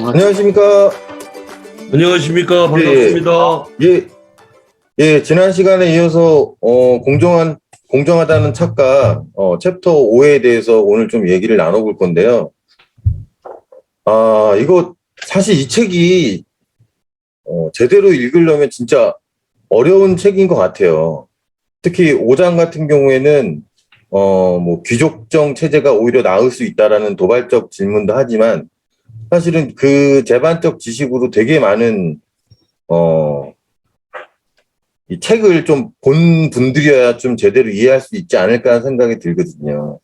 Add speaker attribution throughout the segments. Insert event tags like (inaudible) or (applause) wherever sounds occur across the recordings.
Speaker 1: 안녕하십니까.
Speaker 2: 안녕하십니까
Speaker 1: 예,
Speaker 2: 반갑습니다.
Speaker 1: 예, 예, 지난 시간에 이어서, 어, 공정한, 공정하다는 착각, 어, 챕터 5에 대해서 오늘 좀 얘기를 나눠볼 건데요. 아, 이거, 사실 이 책이, 어, 제대로 읽으려면 진짜 어려운 책인 것 같아요. 특히 5장 같은 경우에는, 어, 뭐, 귀족정 체제가 오히려 나을 수 있다라는 도발적 질문도 하지만, 사실은 그 재반적 지식으로 되게 많은 어, 이 책을 좀 본 분들이어야 좀 제대로 이해할 수 있지 않을까 하는 생각이 들거든요.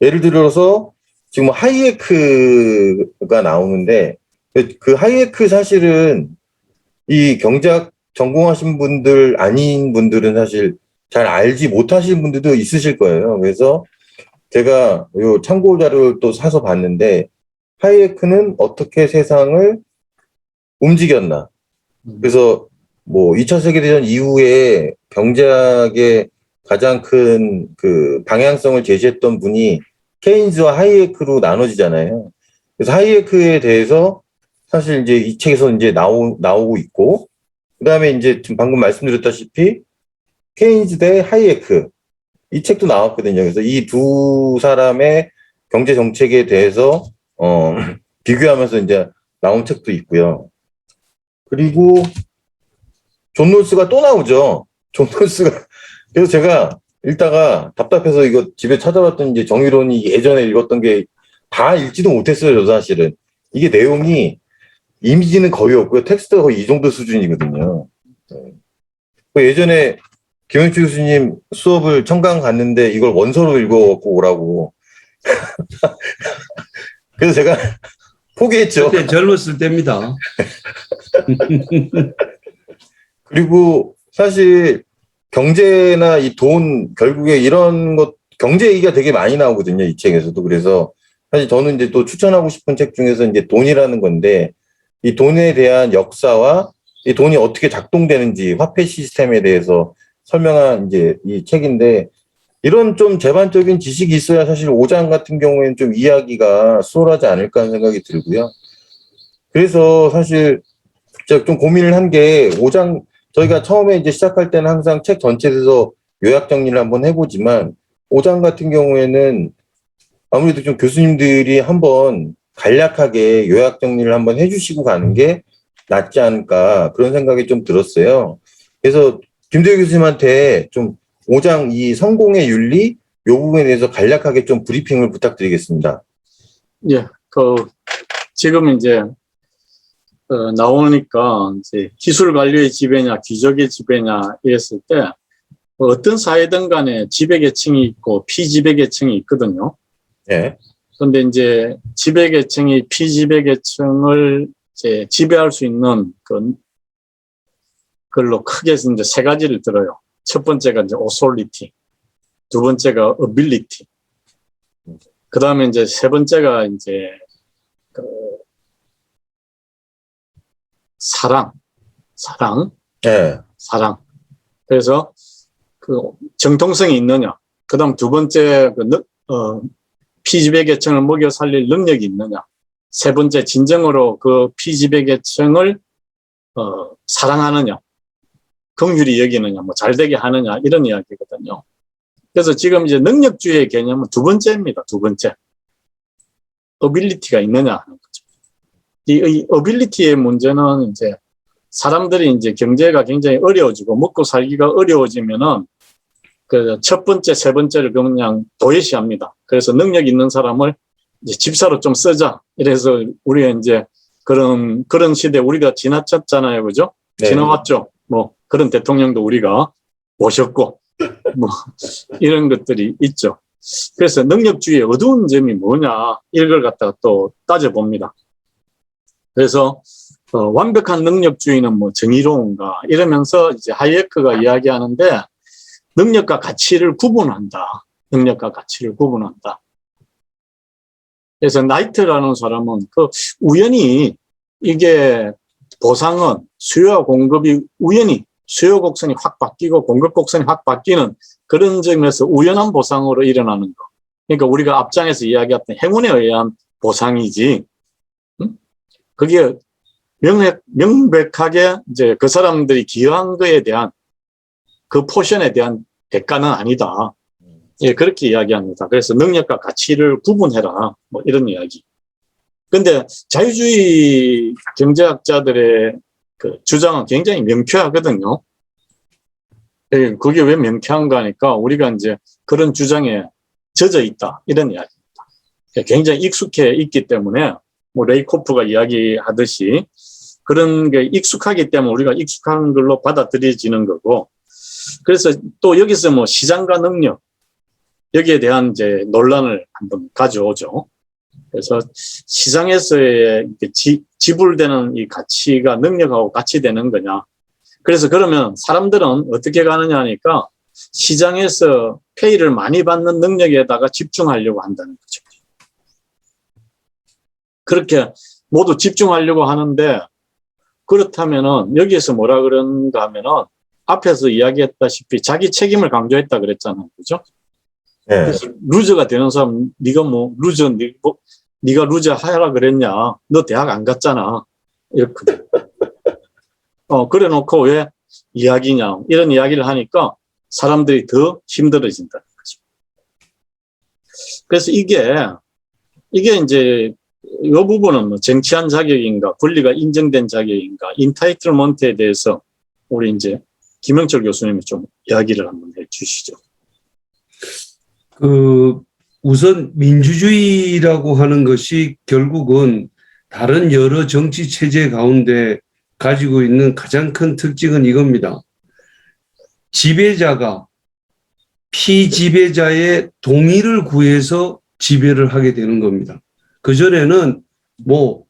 Speaker 1: 예를 들어서 지금 뭐 하이에크가 나오는데 그- 그 하이에크 사실은 이 경제학 전공하신 분들 아닌 분들은 사실 잘 알지 못하시는 분들도 있으실 거예요. 그래서 제가 요 참고 자료를 또 사서 봤는데 하이에크는 어떻게 세상을 움직였나. 그래서 뭐 2차 세계대전 이후에 경제학의 가장 큰 그 방향성을 제시했던 분이 케인즈와 하이에크로 나눠지잖아요. 그래서 하이에크에 대해서 사실 이제 이 책에서 이제 나오, 나오고 있고, 그 다음에 이제 지금 방금 말씀드렸다시피 케인즈 대 하이에크 이 책도 나왔거든요. 그래서 이 두 사람의 경제 정책에 대해서 어, 비교하면서 이제 나온 책도 있고요. 그리고 존 롤스가 또 나오죠. 존 롤스가 그래서 제가 읽다가 답답해서 이거 집에 찾아봤더니 이제 정의론이 예전에 읽었던 게 다 읽지도 못했어요. 저 사실은 이게 내용이 이미지는 거의 없고요. 텍스트가 거의 이 정도 수준이거든요. 네. 그 예전에 김영주 교수님 수업을 청강 갔는데 이걸 원서로 읽어갖고 오라고. (laughs) 그래서 제가 (laughs) 포기했죠.
Speaker 2: 그때 젊었을 때입니다. (laughs)
Speaker 1: 그리고 사실 경제나 이 돈 결국에 이런 것 경제 얘기가 되게 많이 나오거든요 이 책에서도 그래서 사실 저는 이제 또 추천하고 싶은 책 중에서 이제 돈이라는 건데 이 돈에 대한 역사와 이 돈이 어떻게 작동되는지 화폐 시스템에 대해서 설명한 이제 이 책인데 이런 좀 제반적인 지식이 있어야 사실 5장 같은 경우에는 좀 이야기가 수월하지 않을까 하는 생각이 들고요. 그래서 사실 제가 좀 고민을 한 게 5장 저희가 처음에 이제 시작할 때는 항상 책 전체에서 요약 정리를 한번 해보지만 5장 같은 경우에는 아무래도 좀 교수님들이 한번 간략하게 요약 정리를 한번 해주시고 가는 게 낫지 않을까 그런 생각이 좀 들었어요. 그래서 김대희 교수님한테 좀 5장 이 성공의 윤리 요 부분에 대해서 간략하게 좀 브리핑을 부탁드리겠습니다.
Speaker 3: 예, 그, 지금 이제, 어, 나오니까 이제 기술 관료의 지배냐, 귀족의 지배냐 이랬을 때 어떤 사회든 간에 지배 계층이 있고 피지배 계층이 있거든요.
Speaker 1: 예.
Speaker 3: 그런데 이제 지배 계층이 피지배 계층을 이제 지배할 수 있는 그, 걸로 크게 이제 세 가지를 들어요. 첫 번째가 이제 authority, 두 번째가 ability, 그 다음에 이제 세 번째가 이제 그 사랑, 사랑,
Speaker 1: 예.
Speaker 3: 사랑. 그래서 그 정통성이 있느냐. 그 다음 두 번째 그 능- 어, 피지배 계층을 먹여 살릴 능력이 있느냐. 세 번째 진정으로 그 피지배 계층을 어, 사랑하느냐. 긍휼히 여기느냐, 뭐 잘 되게 하느냐 이런 이야기거든요. 그래서 지금 이제 능력주의의 개념은 두 번째입니다. 두 번째. 어빌리티가 있느냐 하는 거죠. 이, 이 어빌리티의 문제는 이제 사람들이 이제 경제가 굉장히 어려워지고 먹고 살기가 어려워지면은 그 첫 번째, 세 번째를 그냥 도외시합니다. 그래서 능력 있는 사람을 이제 집사로 좀 쓰자. 이래서 우리가 이제 그런 그런 시대 우리가 지나쳤잖아요, 그죠?
Speaker 1: 네.
Speaker 3: 지나왔죠. 뭐 그런 대통령도 우리가 모셨고 뭐 이런 것들이 있죠. 그래서 능력주의의 어두운 점이 뭐냐 이걸 갖다가 또 따져봅니다. 그래서 어, 완벽한 능력주의는 뭐 정의로운가 이러면서 이제 하이에크가 이야기하는데 능력과 가치를 구분한다. 능력과 가치를 구분한다. 그래서 나이트라는 사람은 그 우연히 이게 보상은 수요와 공급이 우연히 수요 곡선이 확 바뀌고 공급 곡선이 확 바뀌는 그런 점에서 우연한 보상으로 일어나는 거. 그러니까 우리가 앞장에서 이야기했던 행운에 의한 보상이지. 음? 그게 명백, 명백하게 이제 그 사람들이 기여한 거에 대한 그 포션에 대한 대가는 아니다. 예, 그렇게 이야기합니다. 그래서 능력과 가치를 구분해라. 뭐 이런 이야기. 근데 자유주의 경제학자들의 그 주장은 굉장히 명쾌하거든요. 예, 그게 왜 명쾌한가 하니까 우리가 이제 그런 주장에 젖어 있다. 이런 이야기입니다. 예, 굉장히 익숙해 있기 때문에 뭐 레이코프가 이야기하듯이 그런 게 익숙하기 때문에 우리가 익숙한 걸로 받아들여지는 거고 그래서 또 여기서 뭐 시장과 능력 여기에 대한 이제 논란을 한번 가져오죠. 그래서 시장에서의 지불되는 이 가치가 능력하고 같이 되는 거냐. 그래서 그러면 사람들은 어떻게 가느냐 하니까 시장에서 페이를 많이 받는 능력에다가 집중하려고 한다는 거죠. 그렇게 모두 집중하려고 하는데 그렇다면은 여기에서 뭐라 그런가 하면은 앞에서 이야기했다시피 자기 책임을 강조했다 그랬잖아요. 그죠?
Speaker 1: 네.
Speaker 3: 그래서 루저가 되는 사람 네가 뭐 루저 네, 뭐, 네가 루저 하라 그랬냐? 너 대학 안 갔잖아. 이렇게. 어 그래 놓고 왜 이야기냐? 이런 이야기를 하니까 사람들이 더 힘들어진다는 거죠. 그래서 이게 이게 이제 이 부분은 뭐 정치한 자격인가, 권리가 인정된 자격인가, 인타이틀먼트에 대해서 우리 이제 김영철 교수님이 좀 이야기를 한번 해 주시죠.
Speaker 2: 그 우선 민주주의라고 하는 것이 결국은 다른 여러 정치 체제 가운데 가지고 있는 가장 큰 특징은 이겁니다. 지배자가 피지배자의 동의를 구해서 지배를 하게 되는 겁니다. 그전에는 뭐,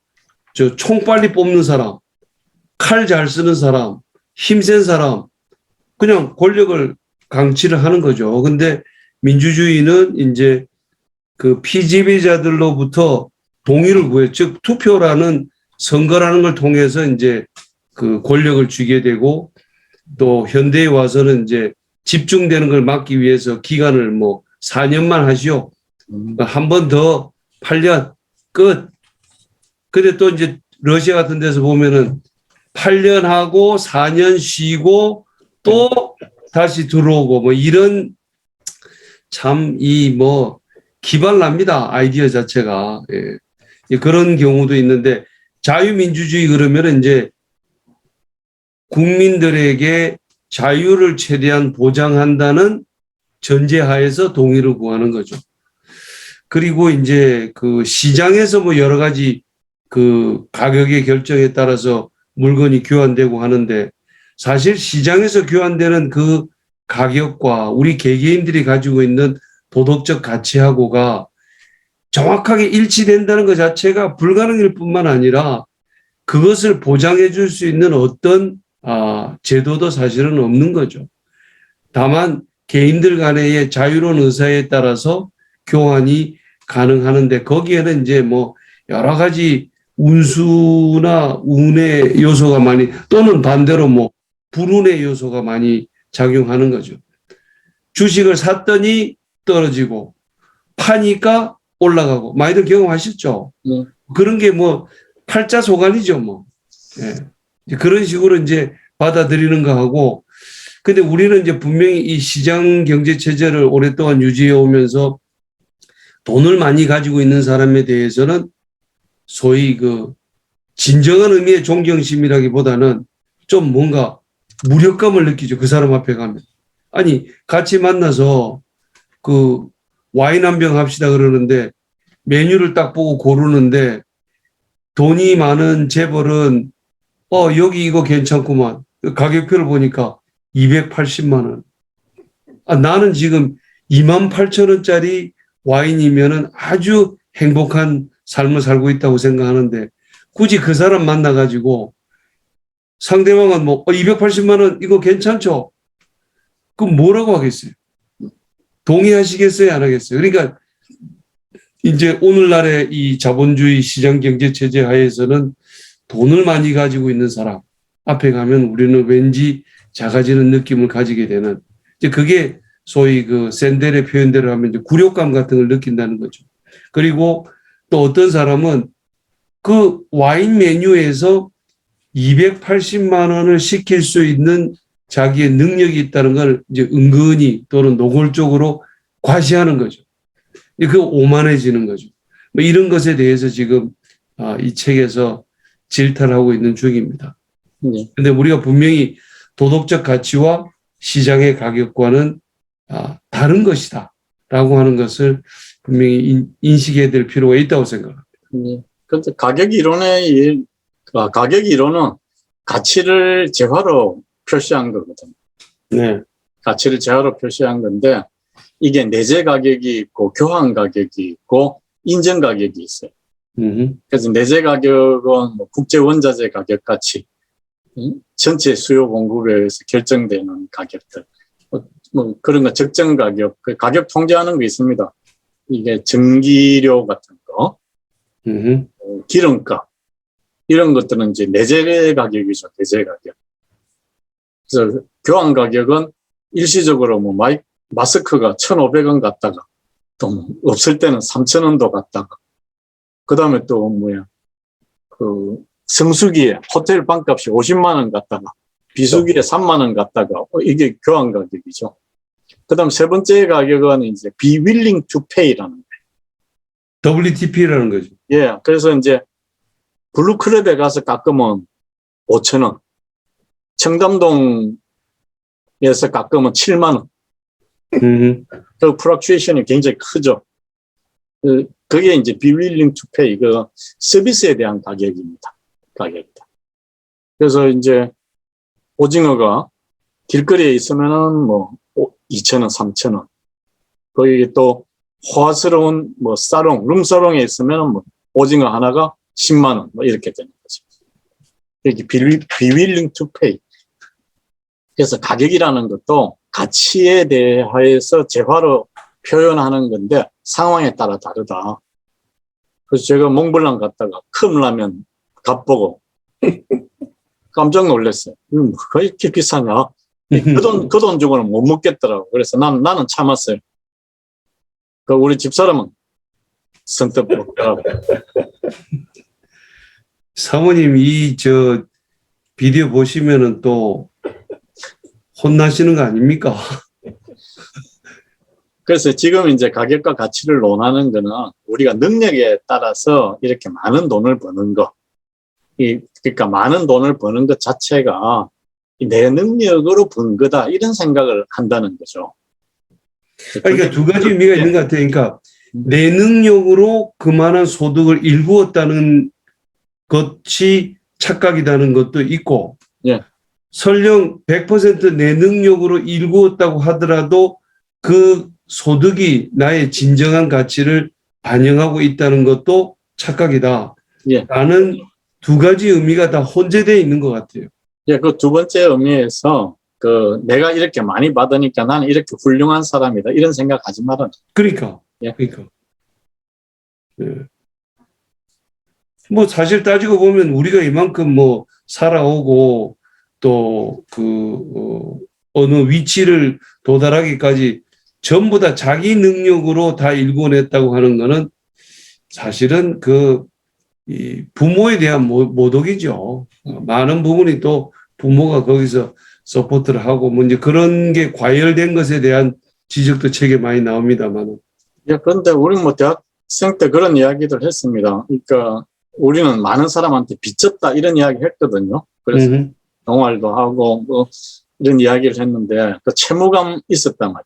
Speaker 2: 저 총 빨리 뽑는 사람, 칼 잘 쓰는 사람, 힘센 사람, 그냥 권력을 강치를 하는 거죠. 근데 민주주의는 이제 그 피지배자들로부터 동의를 구해, 즉 투표라는 선거라는 걸 통해서 이제 그 권력을 쥐게 되고 또 현대에 와서는 이제 집중되는 걸 막기 위해서 기간을 뭐 4년만 하시오. 한번 더 8년 끝. 근데 또 이제 러시아 같은 데서 보면은 8년 하고 4년 쉬고 또 다시 들어오고 뭐 이런 참 이 뭐 기발납니다 아이디어 자체가 예. 예, 그런 경우도 있는데 자유민주주의 그러면 이제 국민들에게 자유를 최대한 보장한다는 전제하에서 동의를 구하는 거죠. 그리고 이제 그 시장에서 뭐 여러 가지 그 가격의 결정에 따라서 물건이 교환되고 하는데 사실 시장에서 교환되는 그 가격과 우리 개개인들이 가지고 있는 도덕적 가치하고가 정확하게 일치된다는 것 자체가 불가능일 뿐만 아니라 그것을 보장해 줄 수 있는 어떤 아, 제도도 사실은 없는 거죠. 다만 개인들 간의 자유로운 의사에 따라서 교환이 가능하는데 거기에는 이제 뭐 여러 가지 운수나 운의 요소가 많이 또는 반대로 뭐 불운의 요소가 많이 작용하는 거죠. 주식을 샀더니 떨어지고 파니까 올라가고 많이들 경험하셨죠.
Speaker 3: 네.
Speaker 2: 그런 게 뭐 팔자 소관이죠, 뭐. 예. 그런 식으로 이제 받아들이는 거 하고 근데 우리는 이제 분명히 이 시장 경제 체제를 오랫동안 유지해 오면서 돈을 많이 가지고 있는 사람에 대해서는 소위 그 진정한 의미의 존경심이라기보다는 좀 뭔가 무력감을 느끼죠. 그 사람 앞에 가면. 아니, 같이 만나서 그 와인 한 병 합시다 그러는데 메뉴를 딱 보고 고르는데 돈이 많은 재벌은 어, 여기 이거 괜찮구만. 가격표를 보니까 280만 원. 아, 나는 지금 2만 8천 원짜리 와인이면은 아주 행복한 삶을 살고 있다고 생각하는데 굳이 그 사람 만나가지고 상대방은 뭐, 어, 280만 원 이거 괜찮죠? 그럼 뭐라고 하겠어요? 동의하시겠어요? 안 하겠어요? 그러니까 이제 오늘날의 이 자본주의 시장 경제 체제 하에서는 돈을 많이 가지고 있는 사람 앞에 가면 우리는 왠지 작아지는 느낌을 가지게 되는 이제 그게 소위 그 샌델의 표현대로 하면 이제 굴욕감 같은 걸 느낀다는 거죠. 그리고 또 어떤 사람은 그 와인 메뉴에서 280만 원을 시킬 수 있는 자기의 능력이 있다는 걸 이제 은근히 또는 노골적으로 과시하는 거죠. 그 오만해지는 거죠. 뭐 이런 것에 대해서 지금 아, 이 책에서 질타하고 있는 중입니다.
Speaker 3: 네.
Speaker 2: 근데 우리가 분명히 도덕적 가치와 시장의 가격과는 아, 다른 것이다. 라고 하는 것을 분명히 인, 인식해야 될 필요가 있다고 생각합니다.
Speaker 3: 네. 근데 가격 아, 가격 이론은 가치를 재화로 표시한 거거든요.
Speaker 2: 네.
Speaker 3: 가치를 재화로 표시한 건데 이게 내재 가격이 있고 교환 가격이 있고 인정 가격이 있어요.
Speaker 2: 음,
Speaker 3: 그래서 내재 가격은 뭐 국제 원자재 가격 같이 음, 전체 수요 공급에 의해서 결정되는 가격들 뭐, 뭐 그런 거 적정 가격 그 가격 통제하는 게 있습니다. 이게 전기료 같은 거,
Speaker 2: 음,
Speaker 3: 어, 기름값 이런 것들은 이제 내재 가격이죠. 내재 가격. 그래서 교환 가격은 일시적으로 뭐 마이, 마스크가 1,500원 갔다가 또 뭐 없을 때는 3,000원도 갔다가 그 다음에 또 뭐야 그 성수기에 호텔 방값이 50만 원 갔다가 비수기에 3만 원 갔다가 어, 이게 교환 가격이죠. 그 다음 세 번째 가격은 이제 be willing to pay라는
Speaker 2: WTP라는 거죠.
Speaker 3: 예, 그래서 이제 블루클럽에 가서 깎으면 5천 원, 청담동에서 깎으면 7만 원.
Speaker 2: 음,
Speaker 3: 그 프락츄에이션이 굉장히 크죠. 그, 그게 이제 to pay, 그 서비스에 대한 가격입니다. 가격이다. 그래서 이제 오징어가 길거리에 있으면은 뭐 2천 원, 3천 원. 거기 또 호화스러운 뭐 사롱, 룸사롱에 있으면은 뭐 오징어 하나가 10만 원, 뭐 이렇게 되는 거죠. 이게 be be willing to pay. 그래서 가격이라는 것도 가치에 대해서 재화로 표현하는 건데 상황에 따라 다르다. 그래서 제가 몽블랑 갔다가 컵라면 값보고 (laughs) 깜짝 놀랐어요. 음, 왜 이렇게 비싸냐? 그 돈, 그 돈 주고는 못 먹겠더라고. 그래서 난, 나는 참았어요. 그 우리 집사람은 선뜻 먹더라고. (laughs)
Speaker 2: 사모님 이 저 비디오 보시면은 또 혼나시는 거 아닙니까? (laughs)
Speaker 3: 그래서 지금 이제 가격과 가치를 논하는 거는 우리가 능력에 따라서 이렇게 많은 돈을 버는 거. 이, 그러니까 많은 돈을 버는 것 자체가 내 능력으로 번 거다. 이런 생각을 한다는 거죠.
Speaker 2: 그러니까 두 가지 의미가 있는 것 같아요. 그러니까 내 능력으로 그만한 소득을 일구었다는 것이 착각이라는 것도 있고,
Speaker 3: 예.
Speaker 2: 설령 100%내 능력으로 일구었다고 하더라도 그 소득이 나의 진정한 가치를 반영하고 있다는 것도 착각이다.
Speaker 3: 예.
Speaker 2: 라는 두 가지 의미가 다 혼재되어 있는 것 같아요.
Speaker 3: 예, 그 두 번째 의미에서 그 내가 이렇게 많이 받으니까 나는 이렇게 훌륭한 사람이다. 이런 생각 하지 말아.
Speaker 2: 그러니까.
Speaker 3: 예.
Speaker 2: 그러니까. 예. 뭐 사실 따지고 보면 우리가 이만큼 뭐 살아오고 또그 어느 위치를 도달하기까지 전부 다 자기 능력으로 다 일궈냈다고 하는 거는 사실은 그 이 부모에 대한 모- 모독이죠. 어, 많은 부분이 또 부모가 거기서 서포트를 하고 뭐 이제 그런 게 과열된 것에 대한 지적도 책에 많이 나옵니다만.
Speaker 3: 예, 그런데 우리 뭐 대학생 때 그런 이야기들 했습니다. 그러니까 우리는 많은 사람한테 빚졌다 이런 이야기 했거든요. 그래서
Speaker 2: 음,
Speaker 3: 동아리도 하고 뭐 이런 이야기를 했는데 그 채무감 있었단 말이에요.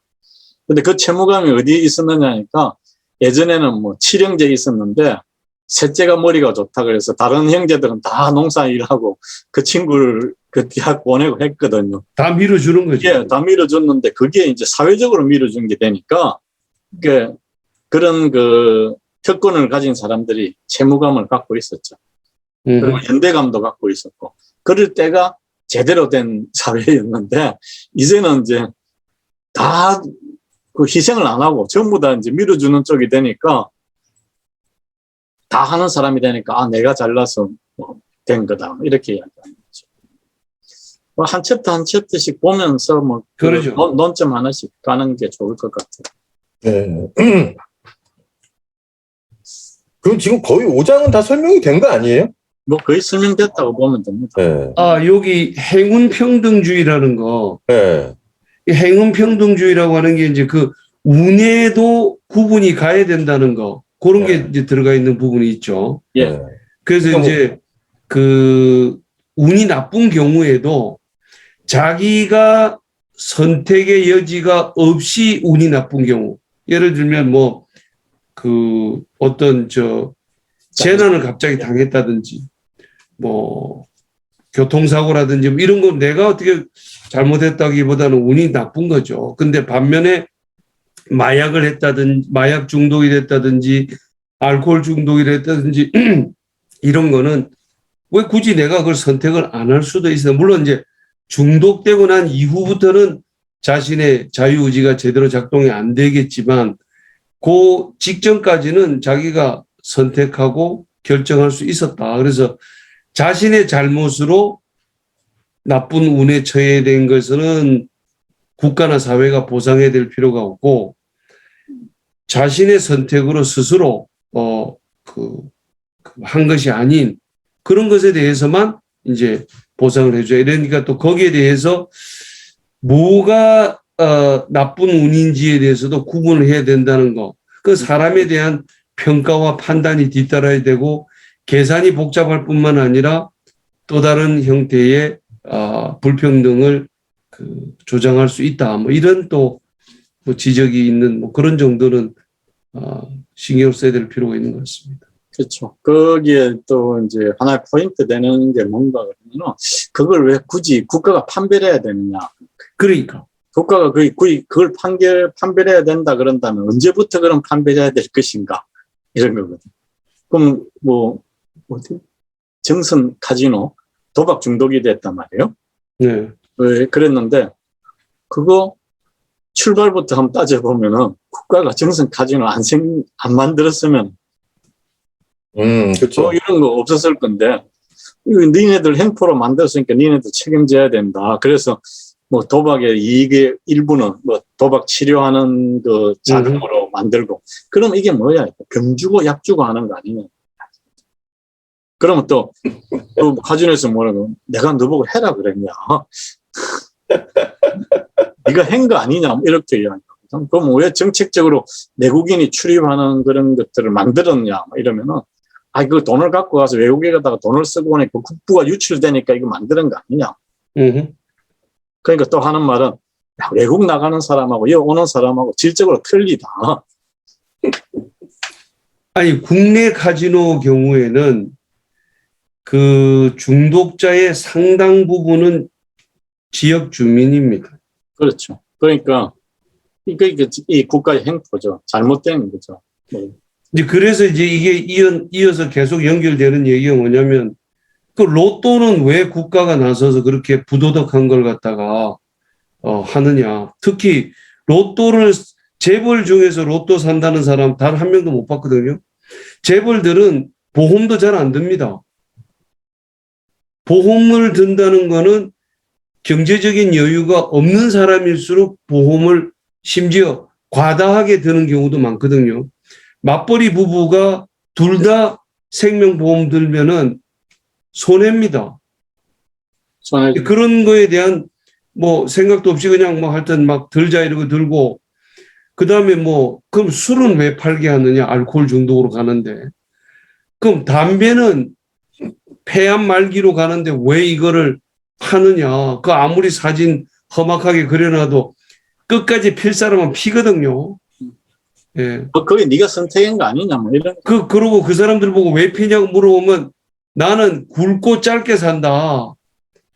Speaker 3: 근데 그 채무감이 어디에 있었느냐니까 예전에는 뭐 칠형제 있었는데 셋째가 머리가 좋다 그래서 다른 형제들은 다 농사 일하고 그 친구를 그 대학 보내고 했거든요.
Speaker 2: 다 밀어주는 거죠.
Speaker 3: 예, 다 밀어줬는데 그게 이제 사회적으로 밀어준 게 되니까 그 그런 그 특권을 가진 사람들이 채무감을 갖고 있었죠.
Speaker 2: 음,
Speaker 3: 그리고 연대감도 갖고 있었고 그럴 때가 제대로 된 사회였는데 이제는 이제 다 그 희생을 안 하고 전부 다 이제 밀어주는 쪽이 되니까 다 하는 사람이 되니까 아 내가 잘나서 뭐 된 거다 이렇게 이야기하는 거죠. 뭐 한 챕터 한 챕터씩 보면서 뭐
Speaker 2: 그러죠.
Speaker 3: 논, 논점 하나씩 가는 게 좋을 것 같아요.
Speaker 1: 네. (clears throat) 그럼 지금 거의 5장은 다 설명이 된 거 아니에요?
Speaker 3: 뭐 거의 설명됐다고 보면 됩니다.
Speaker 1: 네.
Speaker 2: 아, 여기 행운 평등주의라는 거,
Speaker 1: 네.
Speaker 2: 이 행운 평등주의라고 하는 게 이제 그 운에도 구분이 가야 된다는 거, 그런 게
Speaker 1: 네.
Speaker 2: 이제 들어가 있는 부분이 있죠.
Speaker 3: 예.
Speaker 1: 네.
Speaker 2: 그래서
Speaker 1: 그러니까
Speaker 2: 이제 그 운이 나쁜 경우에도 자기가 선택의 여지가 없이 운이 나쁜 경우, 예를 들면 뭐 그 어떤 저 재난을 갑자기 당했다든지 뭐 교통사고라든지 뭐 이런 건 내가 어떻게 잘못했다기보다는 운이 나쁜 거죠. 근데 반면에 마약을 했다든지 마약 중독이 됐다든지 알코올 중독이 됐다든지 (clears throat) 이런 거는 왜 굳이 내가 그걸 선택을 안 할 수도 있어요. 물론 이제 중독되고 난 이후부터는 자신의 자유의지가 제대로 작동이 안 되겠지만 그 직전까지는 자기가 선택하고 결정할 수 있었다. 그래서 자신의 잘못으로 나쁜 운에 처해 된 것은 국가나 사회가 보상해야 될 필요가 없고 자신의 선택으로 스스로 어그한 것이 아닌 그런 것에 대해서만 이제 보상을 해줘야 이러니까 또 거기에 대해서 뭐가 어, 나쁜 운인지에 대해서도 구분을 해야 된다는 거. 그 사람에 대한 평가와 판단이 뒤따라야 되고 계산이 복잡할 뿐만 아니라 또 다른 형태의 어, 불평등을 그 조장할 수 있다. 뭐 이런 또 뭐 지적이 있는 뭐 그런 정도는 어, 신경을 써야 될 필요가 있는 것 같습니다.
Speaker 3: 그렇죠. 거기에 또 이제 하나의 포인트 되는 게 뭔가 그러면은 그걸 왜 굳이 국가가 판별해야 되느냐.
Speaker 2: 그러니까
Speaker 3: 국가가 그, 그, 그걸 판결, 판별해야 된다 그런다면 언제부터 그럼 판별해야 될 것인가. 이런 거거든. 그럼 뭐, 어디? 정선 카지노 도박 중독이 됐단 말이에요.
Speaker 2: 네.
Speaker 3: 왜 그랬는데 그거 출발부터 한번 따져보면은 국가가 정선 카지노 안 생, 안 만들었으면
Speaker 1: 음, 그렇죠.
Speaker 3: 뭐 이런 거 없었을 건데 이거 니네들 행포로 만들었으니까 니네들 책임져야 된다. 그래서 뭐 도박의 이익의 일부는 뭐 도박 치료하는 그 자금으로 만들고 그럼 이게 뭐야? 병 주고 약 주고 하는 거 아니냐? 그러면 또, 또 카지노에서 뭐라고 내가 너보고 해라 그랬냐? (laughs) 네가 한 거 아니냐? 뭐 이렇게 이야기하거든. 그럼 왜 정책적으로 내국인이 출입하는 그런 것들을 만들었냐? 뭐 이러면은 아, 그 돈을 갖고 가서 외국에 가다가 돈을 쓰고 오니까 그 국부가 유출되니까 이거 만드는 거 아니냐.
Speaker 2: 음흠.
Speaker 3: 그러니까 또 하는 말은 야, 외국 나가는 사람하고 여기 오는 사람하고 질적으로 틀리다. (laughs)
Speaker 2: 아니 국내 카지노 경우에는 그 중독자의 상당 부분은 지역 주민입니다.
Speaker 3: 그렇죠. 그러니까 이게 이게 이 국가의 행포죠. 잘못된 거죠. 네.
Speaker 2: 이제 그래서 이제 이게 이어, 이어서 계속 연결되는 얘기가 뭐냐면 그 로또는 왜 국가가 나서서 그렇게 부도덕한 걸 갖다가 어, 하느냐. 특히 로또를 재벌 중에서 로또 산다는 사람 단 한 명도 못 봤거든요. 재벌들은 보험도 잘 안 듭니다. 보험을 든다는 거는 경제적인 여유가 없는 사람일수록 보험을 심지어 과다하게 드는 경우도 많거든요. 맞벌이 부부가 둘 다 생명보험 들면은 손해입니다.
Speaker 3: 손에
Speaker 2: 그런 거에 대한 뭐 생각도 없이 그냥 뭐 하여튼 막 들자 이러고 들고 그 다음에 뭐 그럼 술은 왜 팔게 하느냐 알코올 중독으로 가는데 그럼 담배는 폐암 말기로 가는데 왜 이거를 파느냐 그 아무리 사진 험악하게 그려놔도 끝까지 필 사람은 피거든요. 예.
Speaker 3: 뭐 그게 네가 선택한 거 아니냐 뭐 이런
Speaker 2: 그, 그러고 그 사람들 보고 왜 피냐고 물어보면 나는 굵고 짧게 산다.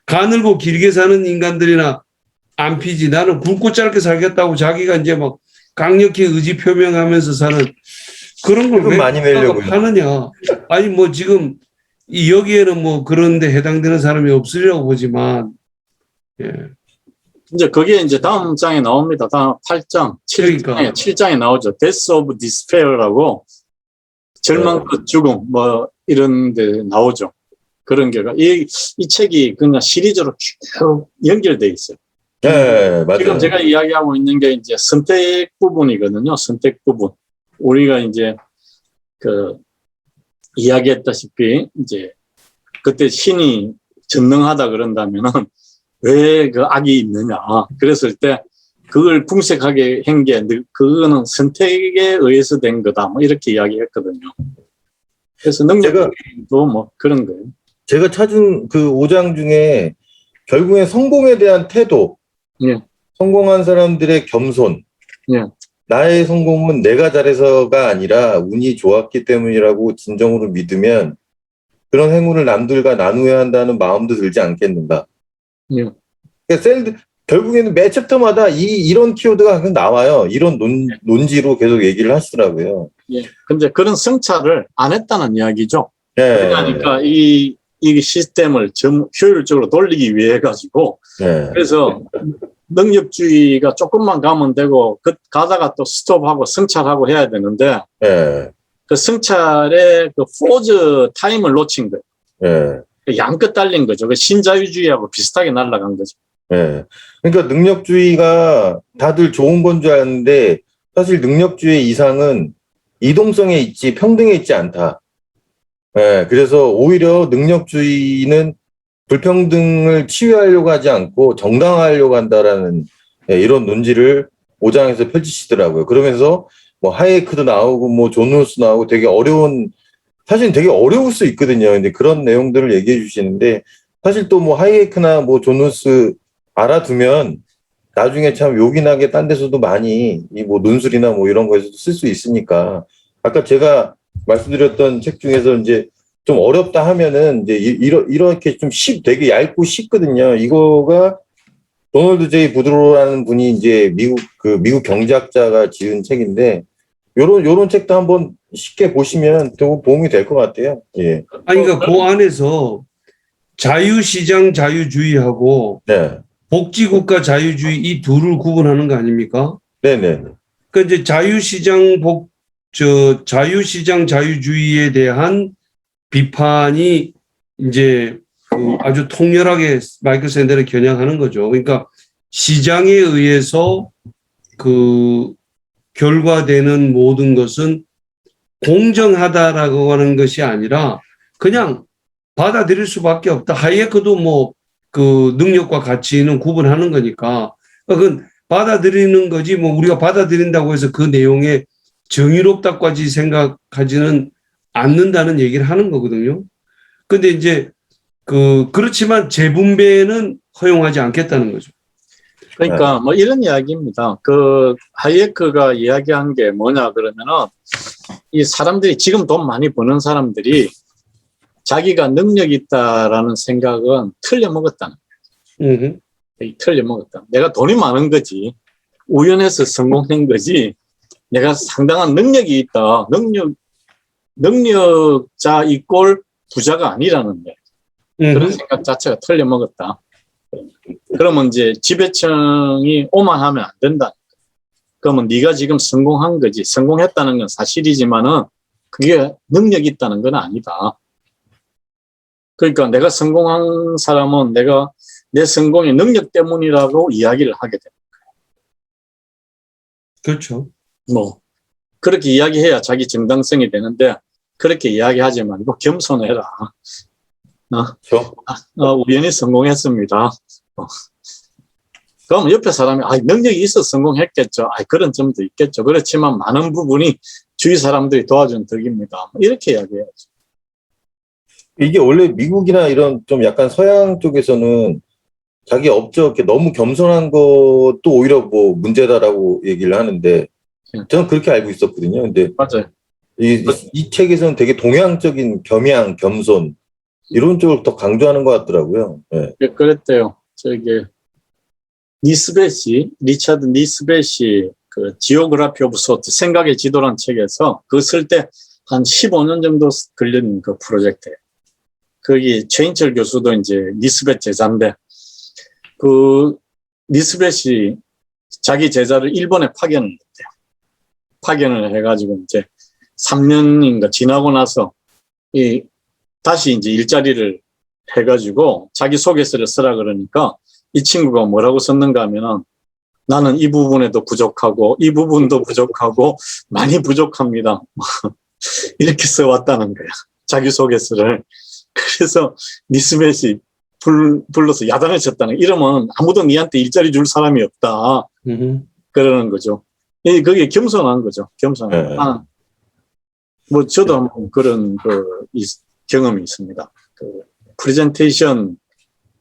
Speaker 2: 가늘고 길게 사는 인간들이나 안 피지. 나는 굵고 짧게 살겠다고 자기가 이제 막 강력히 의지 표명하면서 사는 그런
Speaker 1: 세금
Speaker 2: 걸왜
Speaker 1: 많이 내려고요.
Speaker 2: 하느냐. 아니, 뭐 지금 이 여기에는 뭐 그런데 해당되는 사람이 없으리라고 보지만, 예.
Speaker 3: 이제 그게 이제 다음 장에 나옵니다. 다음 8장, 7장에,
Speaker 2: 그러니까.
Speaker 3: 7장에 나오죠. Death of Despair라고 절망 끝 죽음 뭐 이런 데 나오죠. 그런 게가 이, 이 책이 그냥 시리즈로 쭉 연결돼 있어요.
Speaker 1: 네, 맞아요.
Speaker 3: 지금 제가 이야기하고 있는 게 이제 선택 부분이거든요. 선택 부분. 우리가 이제 그 이야기했다시피 이제 그때 신이 전능하다 그런다면은 왜 그 악이 있느냐. 그랬을 때 그걸 궁색하게 한 게 그거는 선택에 의해서 된 거다. 뭐 이렇게 이야기했거든요. 그래서 능력도 뭐 그런 거예요.
Speaker 1: 제가 찾은 그 5장 중에 결국에 성공에 대한 태도,
Speaker 3: 예.
Speaker 1: 성공한 사람들의 겸손,
Speaker 3: 예.
Speaker 1: 나의 성공은 내가 잘해서가 아니라 운이 좋았기 때문이라고 진정으로 믿으면 그런 행운을 남들과 나누어야 한다는 마음도 들지 않겠는가.
Speaker 3: 예.
Speaker 1: 그러니까 셀, 결국에는 매 챕터마다 이, 이런 키워드가 항상 나와요. 이런 논, 논지로 계속 얘기를 하시더라고요.
Speaker 3: 예. 근데 그런 성찰을 안 했다는 이야기죠.
Speaker 1: 네.
Speaker 3: 그러니까 이, 이 시스템을 점, 효율적으로 돌리기 위해 가지고
Speaker 1: 네.
Speaker 3: 그래서 능력주의가 조금만 가면 되고 그 가다가 또 스톱하고 성찰하고 해야 되는데
Speaker 1: 네.
Speaker 3: 그 성찰의 그 포즈 타임을 놓친 거예요.
Speaker 1: 네.
Speaker 3: 그 양끝 달린 거죠. 그 신자유주의하고 비슷하게 날아간 거죠.
Speaker 1: 예. 그러니까 능력주의가 다들 좋은 건 줄 아는데 사실 능력주의 이상은 이동성에 있지 평등에 있지 않다. 예. 그래서 오히려 능력주의는 불평등을 치유하려고 하지 않고 정당화하려고 한다라는 예, 이런 논지를 5장에서 펼치시더라고요. 그러면서 뭐 하이에크도 나오고 뭐 존노스 나오고 되게 어려운 사실 되게 어려울 수 있거든요. 근데 그런 내용들을 얘기해 주시는데 사실 또 뭐 하이에크나 뭐 존노스 알아두면 나중에 참 요긴하게 딴 데서도 많이 이 뭐 논술이나 뭐 이런 거에서도 쓸 수 있으니까 아까 제가 말씀드렸던 책 중에서 이제 좀 어렵다 하면은 이제 이- 이러, 이렇게 좀 쉽, 되게 얇고 쉽거든요. 이거가 도널드 제이 부드로라는 분이 이제 미국 그 미국 경제학자가 지은 책인데 요런 요런 책도 한번 쉽게 보시면 또 도움이 될 것 같아요. 예.
Speaker 2: 아니 그러니까 그 안에서 자유시장 자유주의하고
Speaker 1: 네.
Speaker 2: 복지국가 자유주의 이 둘을 구분하는 거 아닙니까?
Speaker 1: 네네.
Speaker 2: 그러니까 이제 자유시장 복, 저, 자유시장 자유주의에 대한 비판이 이제 그 아주 통렬하게 마이클 샌델을 겨냥하는 거죠. 그러니까 시장에 의해서 그 결과되는 모든 것은 공정하다라고 하는 것이 아니라 그냥 받아들일 수밖에 없다. 하이에크도 뭐 그 능력과 가치는 구분하는 거니까 그건 받아들이는 거지 뭐 우리가 받아들인다고 해서 그 내용에 정의롭다까지 생각하지는 않는다는 얘기를 하는 거거든요. 근데 이제 그 그렇지만 재분배는 허용하지 않겠다는 거죠.
Speaker 3: 그러니까 뭐 이런 이야기입니다. 그 하이에크가 이야기한 게 뭐냐 그러면은 이 사람들이 지금 돈 많이 버는 사람들이 자기가 능력이 있다라는 생각은 틀려먹었다는
Speaker 2: 음,
Speaker 3: 거예요. 이 틀려먹었다. 내가 돈이 많은 거지. 우연해서 성공한 거지. 내가 상당한 능력이 있다. 능력, 능력자 이꼴 부자가 아니라는 거예요. 그런
Speaker 2: 음,
Speaker 3: 생각 자체가 틀려먹었다. 그러면 이제 지배층이 오만하면 안 된다. 그러면 네가 지금 성공한 거지. 성공했다는 건 사실이지만은 그게 능력이 있다는 건 아니다. 그러니까 내가 성공한 사람은 내가 내 성공의 능력 때문이라고 이야기를 하게 돼.
Speaker 2: 그렇죠.
Speaker 3: 뭐 그렇게 이야기해야 자기 정당성이 되는데 그렇게 이야기하지 말고 겸손해라.
Speaker 1: 그렇죠?
Speaker 3: 어, 우연히 성공했습니다. 어. 그럼 옆에 사람이 아, 능력이 있어 성공했겠죠. 아, 그런 점도 있겠죠. 그렇지만 많은 부분이 주위 사람들이 도와준 덕입니다. 이렇게 이야기해야죠.
Speaker 1: 이게 원래 미국이나 이런 좀 약간 서양 쪽에서는 자기 업적 이렇게 너무 겸손한 것도 오히려 뭐 문제다라고 얘기를 하는데 저는 그렇게 알고 있었거든요. 근데
Speaker 3: 맞아요.
Speaker 1: 이, 이, 이 책에서는 되게 동양적인 겸양, 겸손 이런 쪽을 더 강조하는 것 같더라고요. 예.
Speaker 3: 예, 그랬대요. 저기 니스벳이 리차드 니스벳이 그 지오그라피 오브 소트 생각의 지도란 책에서 그거 쓸때 한 15년 정도 걸린 그 프로젝트예요. 거기 최인철 교수도 이제 니스벳 제자인데 그 니스벳이 자기 제자를 일본에 파견을 했대요. 파견을 해가지고 이제 3년인가 지나고 나서 이 다시 이제 일자리를 해가지고 자기 소개서를 쓰라 그러니까 이 친구가 뭐라고 썼는가 하면은 나는 이 부분에도 부족하고 이 부분도 (laughs) 부족하고 많이 부족합니다. (laughs) 이렇게 써왔다는 거야. 자기소개서를. 그래서 니스met이 불, 불러서 야단을 쳤다는 거. 이러면 아무도 니한테 일자리 줄 사람이 없다.
Speaker 2: 음.
Speaker 3: 그러는 거죠. 이 그게 겸손한 거죠. 겸손한.
Speaker 1: 네.
Speaker 3: 아, 뭐 저도 한번 그런 그 이- 경험이 있습니다. 그 프레젠테이션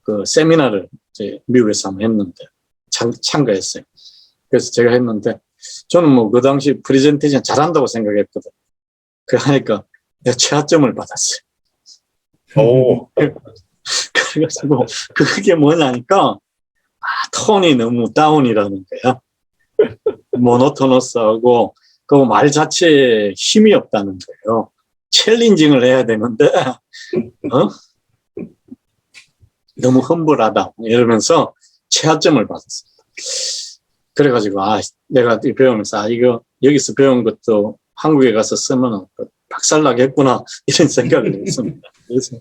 Speaker 3: 그 세미나를 이제 미국에서 한번 했는데 참, 참가했어요. 그래서 제가 했는데 저는 뭐 그 당시 프레젠테이션 잘한다고 생각했거든. 그 하니까 내가 최하점을 받았어요.
Speaker 1: 오,
Speaker 3: 그래가지고 그게 뭐냐니까 아, 톤이 너무 다운이라는 거야. 모노토너스하고 그 말 자체에 힘이 없다는 거예요. 챌린징을 해야 되는데 어? 너무 험불하다 이러면서 최하점을 받았습니다. 그래가지고 아 내가 이 배우면서 아 이거 여기서 배운 것도 한국에 가서 쓰면 박살나겠구나 (laughs) 이런 생각을 했습니다. 그래서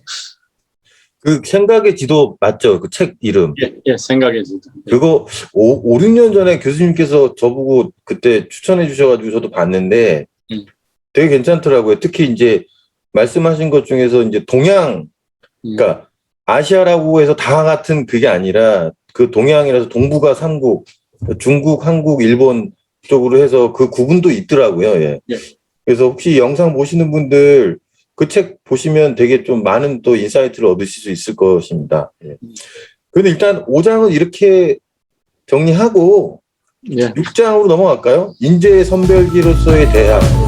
Speaker 1: 그 생각의 지도 맞죠? 그 책 이름.
Speaker 3: 예, 예 생각해 주다.
Speaker 1: 그거 5, 5, 6년 전에 교수님께서 저보고 그때 추천해 주셔가지고 저도 봤는데
Speaker 3: 음.
Speaker 1: 되게 괜찮더라고요. 특히 이제 말씀하신 것 중에서 이제 동양, 그러니까 아시아라고 해서 다 같은 그게 아니라 그 동양이라서 동북아 삼국, 중국, 한국, 일본 쪽으로 해서 그 구분도 있더라고요. 예.
Speaker 3: 예.
Speaker 1: 그래서 혹시 영상 보시는 분들 그 책 보시면 되게 좀 많은 또 인사이트를 얻으실 수 있을 것입니다. 예. 근데 일단 5장은 이렇게 정리하고
Speaker 3: 예.
Speaker 1: 6장으로 넘어갈까요? 인재 선별기로서의 대학.